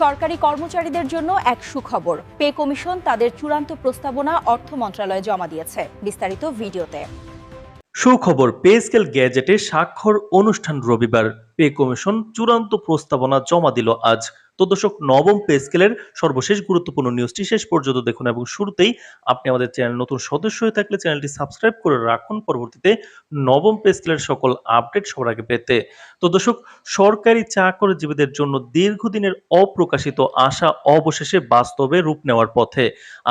সরকারি কর্মচারীদের জন্য এক সুখবর। পে কমিশন তাদের চূড়ান্ত প্রস্তাবনা অর্থ মন্ত্রণালয়ে জমা দিয়েছে। বিস্তারিত ভিডিওতে। সুখবর পে স্কেল গ্যাজেটে স্বাক্ষর অনুষ্ঠান রবিবার। পে কমিশন চূড়ান্ত প্রস্তাবনা জমা দিল আজ। তো দর্শক নবম পে স্কেলের সর্বশেষ গুরুত্বপূর্ণ নিউজটি শেষ পর্যন্ত দেখুন এবং শুরুতেই আপনি আমাদের চ্যানেল নতুন সদস্য হয়ে থাকলে চ্যানেলটি সাবস্ক্রাইব করে রাখুন। পরবর্তীতে নবম পে স্কেলের সকল আপডেট সবার আগে পেতে। তো দর্শক, সরকারি চাকরিজীবীদের জন্য দীর্ঘদিনের অপ্রকাশিত আশা অবশেষে বাস্তবে রূপ নেওয়ার পথে।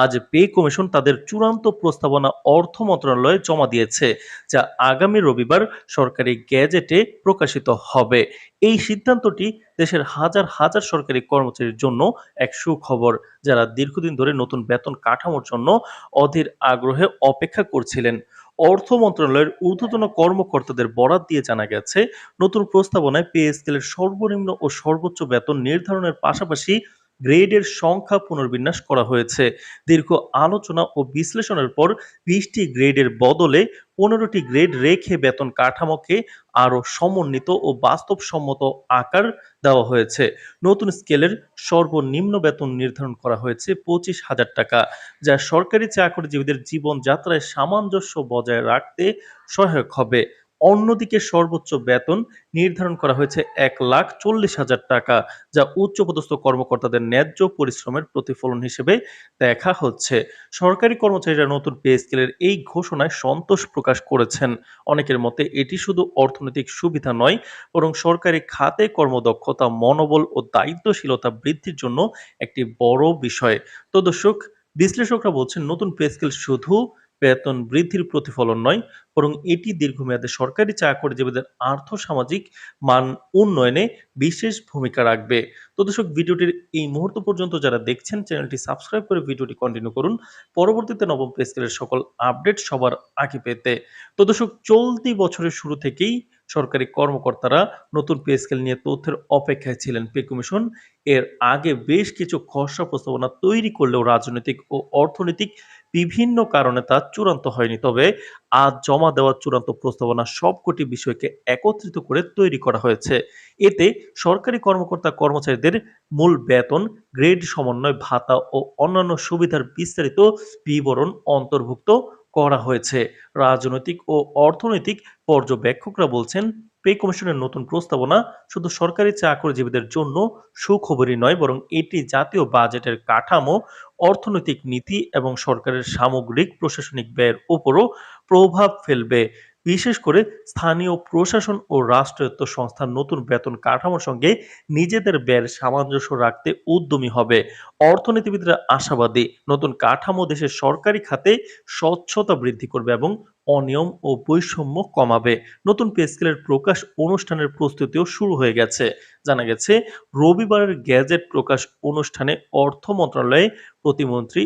আজ পে কমিশন তাদের চূড়ান্ত প্রস্তাবনা অর্থ মন্ত্রণালয়ে জমা দিয়েছে, যা আগামী রবিবার সরকারি গ্যাজেটে প্রকাশিত হবে। এই সিদ্ধান্তটি দেশের হাজার হাজার সরকারি কর্মচারীর জন্য এক সুখবর, যারা দীর্ঘদিন ধরে নতুন বেতন কাঠামোর জন্য অধীর আগ্রহে অপেক্ষা করছিলেন। অর্থ মন্ত্রণালয়ের ঊর্ধ্বতন কর্মকর্তাদের বরাত দিয়ে জানা গেছে, নতুন প্রস্তাবনায় পে স্কেলের সর্বনিম্ন ও সর্বোচ্চ বেতন নির্ধারণের পাশাপাশি গ্রেডের সংখ্যা পুনর্বিন্যাস করা হয়েছে। দীর্ঘ আলোচনা ও বিশ্লেষণের পর বিশটি গ্রেডের বদলে পনেরোটি গ্রেড রেখে বেতন কাঠামোকে আরও সমন্বিত ও বাস্তবসম্মত আকার দেওয়া হয়েছে। নতুন স্কেলের সর্বনিম্ন বেতন নির্ধারণ করা হয়েছে পঁচিশ হাজার টাকা, যা সরকারি চাকরিজীবীদের জীবনযাত্রায় সামঞ্জস্য বজায় রাখতে সহায়ক হবে। অন্যদিকে সর্বোচ্চ বেতন নির্ধারণ করা হয়েছে এক লাখ চল্লিশ হাজার টাকা, যা উচ্চপদস্থ কর্মকর্তাদের ন্যায্য পরিশ্রমের প্রতিফলন হিসেবে দেখা হচ্ছে। সরকারি কর্মচারীরা নতুন পে স্কেলের এই ঘোষণায় সন্তোষ প্রকাশ করেছেন। অনেকের মতে এটি শুধু অর্থনৈতিক সুবিধা নয়, বরং সরকারি খাতে কর্মদক্ষতা, মনোবল ও দায়িত্বশীলতা বৃদ্ধির জন্য একটি বড় বিষয়। তো দর্শক, বিশ্লেষকরা বলছেন নতুন পে স্কেল শুধু বেতন বৃদ্ধির প্রতিফলন নয়, বরং এটি দীর্ঘমেয়াদে সরকারি চাকরিজীবীদের আর্থসামাজিক মান উন্নয়নে বিশেষ ভূমিকা রাখবে। তো দর্শক, ভিডিওটির এই মুহূর্ত পর্যন্ত যারা দেখছেন, চ্যানেলটি সাবস্ক্রাইব করে ভিডিওটি কন্টিনিউ করুন। পরবর্তীতে নবম পে স্কেলের সকল আপডেট সবার আগে পেতে। তো দর্শক, চলতি বছরের শুরু থেকেই সরকারি কর্মকর্তারা নতুন পে স্কেল নিয়ে তথ্যের অপেক্ষায় ছিলেন পে কমিশন। এর আগে বেশ কিছু খসড়া প্রস্তাবনা তৈরি করলেও রাজনৈতিক ও অর্থনৈতিক বিভিন্ন কারণে তা চূড়ান্ত হয়নি। তবে আজ জমা দেওয়ার চূড়ান্ত প্রস্তাবনা সবকটি বিষয়কে একত্রিত করে তৈরি করা হয়েছে। এতে সরকারি কর্মকর্তা কর্মচারীদের মূল বেতন, গ্রেড সমন্বয়, ভাতা ও অন্যান্য সুবিধার বিস্তারিত বিবরণ অন্তর্ভুক্ত করা হয়েছে। রাজনৈতিক ও অর্থনৈতিক পর্যবেক্ষকরা বলছেন পে কমিশনের নতুন প্রস্তাবনা শুধু সরকারি চাকরিজীবীদের জন্য সুখবরই নয়, বরং এটি জাতীয় বাজেটের কাঠামো, অর্থনৈতিক নীতি এবং সরকারের সামগ্রিক প্রশাসনিক ব্যয়ের উপরও প্রভাব ফেলবে। বিশেষ করে স্থানীয় প্রশাসন ও রাষ্ট্রায়ত্ত সংস্থার নতুন বেতন কাঠামোর সঙ্গে নিজেদের ব্যয়ের সামঞ্জস্য রাখতে উদ্যমী হবে। অর্থনীতিবিদরা আশাবাদী, নতুন কাঠামো দেশের সরকারি খাতে স্বচ্ছতা বৃদ্ধি করবে এবং অনিয়ম ও বৈষম্য কমাবে। নতুন পেস্কেলের প্রকাশ অনুষ্ঠানের প্রস্তুতিও শুরু হয়ে গেছে। জানা গেছে, রবিবারের গ্যাজেট প্রকাশ অনুষ্ঠানে অর্থ মন্ত্রণালয়ে প্রতিমন্ত্রী,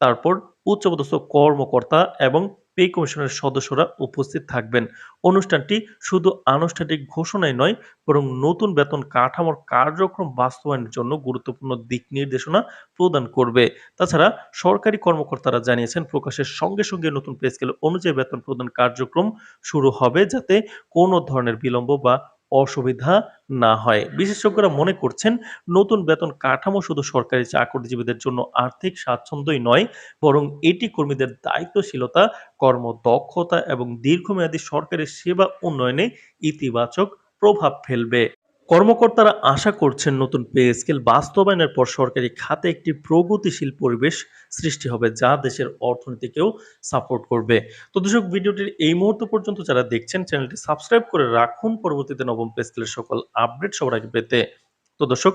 তারপর উচ্চপদস্থ কর্মকর্তা এবং পে কমিশনের সদস্যরা উপস্থিত থাকবেন। অনুষ্ঠানটি শুধু আনুষ্ঠানিক ঘোষণাই নয়, বরং নতুন বেতন কাঠামোর কার্যক্রম বাস্তবায়নের জন্য গুরুত্বপূর্ণ দিক নির্দেশনা প্রদান করবে। তাছাড়া সরকারি কর্মকর্তারা জানিয়েছেন, প্রকাশের সঙ্গে সঙ্গে নতুন পে স্কেল অনুযায়ী বেতন প্রদান কার্যক্রম শুরু হবে যাতে কোনো ধরনের বিলম্ব বা অসুবিধা না হয়। বিশেষজ্ঞরা মনে করছেন, নতুন বেতন কাঠামো শুধু সরকারি চাকরিজীবীদের জন্য আর্থিক স্বাচ্ছন্দ্যই নয়, বরং এটি কর্মীদের দায়িত্বশীলতা, কর্মদক্ষতা এবং দীর্ঘমেয়াদী সরকারি সেবা উন্নয়নে ইতিবাচক প্রভাব ফেলবে। কর্মকর্তারা আশা করছেন নতুন পে স্কেল বাস্তবায়নের পর সরকারি খাতে একটি প্রগতিশীল পরিবেশ সৃষ্টি হবে যা দেশের অর্থনীতিকেও সাপোর্ট করবে। তো দর্শক, ভিডিওটির এই মুহূর্ত পর্যন্ত যারা দেখছেন, চ্যানেলটি সাবস্ক্রাইব করে রাখুন। পরবর্তীতে নবম পে স্কেলের সকল আপডেট সবার আগে পেতে। তো দর্শক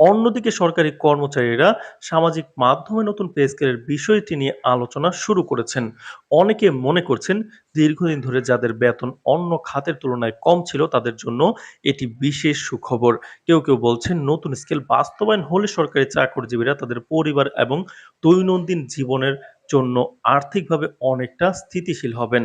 অন্যদিকে সরকারি কর্মচারীরা সামাজিক মাধ্যমে নতুন পে স্কেলের বিষয়টি নিয়ে আলোচনা শুরু করেছেন। অনেকে মনে করছেন দীর্ঘদিন ধরে যাদের বেতন অন্য খাতের তুলনায় কম ছিল তাদের জন্য এটি বিশেষ সুখবর। কেউ কেউ বলছেন নতুন স্কেল বাস্তবায়ন হলে সরকারি চাকরিজীবীরা তাদের পরিবার এবং দৈনন্দিন জীবনের জন্য আর্থিকভাবে অনেকটা স্থিতিশীল হবেন।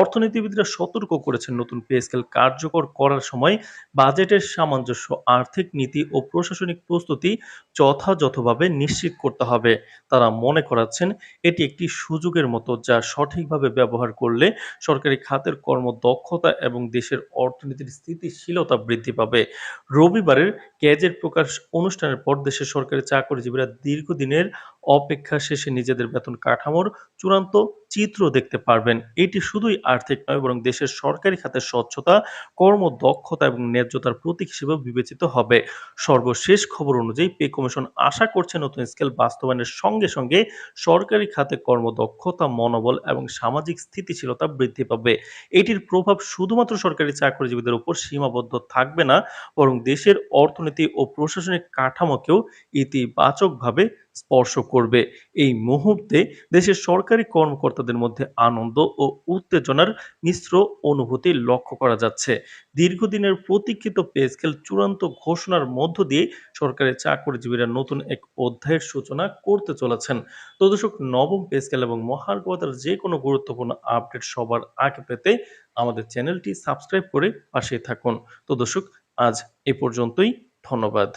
অর্থনীতিবিদরা সতর্ক করেছেন নতুন পে স্কেল কার্যকর করার সময় বাজেটের সামঞ্জস্য, আর্থিক নীতি ও প্রশাসনিক প্রস্তুতি যথাযথভাবে নিশ্চিত করতে হবে। তারা মনে করাচ্ছেন এটি একটি সুযোগের মতো যা সঠিকভাবে ব্যবহার করলে সরকারি খাতের কর্মদক্ষতা এবং দেশের অর্থনীতির স্থিতিশীলতা বৃদ্ধি পাবে। রবিবারের গ্যাজেট প্রকাশ অনুষ্ঠানের পর দেশের সরকারি চাকরিজীবীরা দীর্ঘদিনের অপেক্ষা শেষে নিজেদের বেতন কাঠামোর চূড়ান্ত চিত্র দেখতে পারবেন। এটি শুধুই আর্থিক নয়, বরং দেশের সরকারি খাতের স্বচ্ছতা, কর্মদক্ষতা এবং ন্যায্যতার প্রতীক হিসেবে বিবেচিত হবে। সর্বশেষ খবর অনুযায়ী, পে কমিশন আশা করছে নতুন স্কেল বাস্তবায়নের সঙ্গে সঙ্গে সরকারি খাতে কর্মদক্ষতা, মনোবল এবং সামাজিক স্থিতিশীলতা বৃদ্ধি পাবে। এটির প্রভাব শুধুমাত্র সরকারি চাকরিজীবীদের উপর সীমাবদ্ধ থাকবে না, বরং দেশের অর্থনীতি ও প্রশাসনিক কাঠামোকেও ইতিবাচকভাবে স্পর্শ করবে। এই মুহূর্তে দেশের সরকারি কর্মকর্তাদের মধ্যে আনন্দ ও উত্তেজনার মিশ্র অনুভূতি লক্ষ্য করা যাচ্ছে। দীর্ঘদিনের প্রতীক্ষিত পে স্কেল চূড়ান্ত ঘোষণার মধ্য দিয়ে সরকারি চাকরিজীবীরা নতুন এক অধ্যায়ের সূচনা করতে চলেছেন। তো দর্শক, নবম পে স্কেল এবং মহার্ঘতার যে কোনো গুরুত্বপূর্ণ আপডেট সবার আগে পেতে আমাদের চ্যানেলটি সাবস্ক্রাইব করে পাশে থাকুন। তো দর্শক, আজ এ পর্যন্তই, ধন্যবাদ।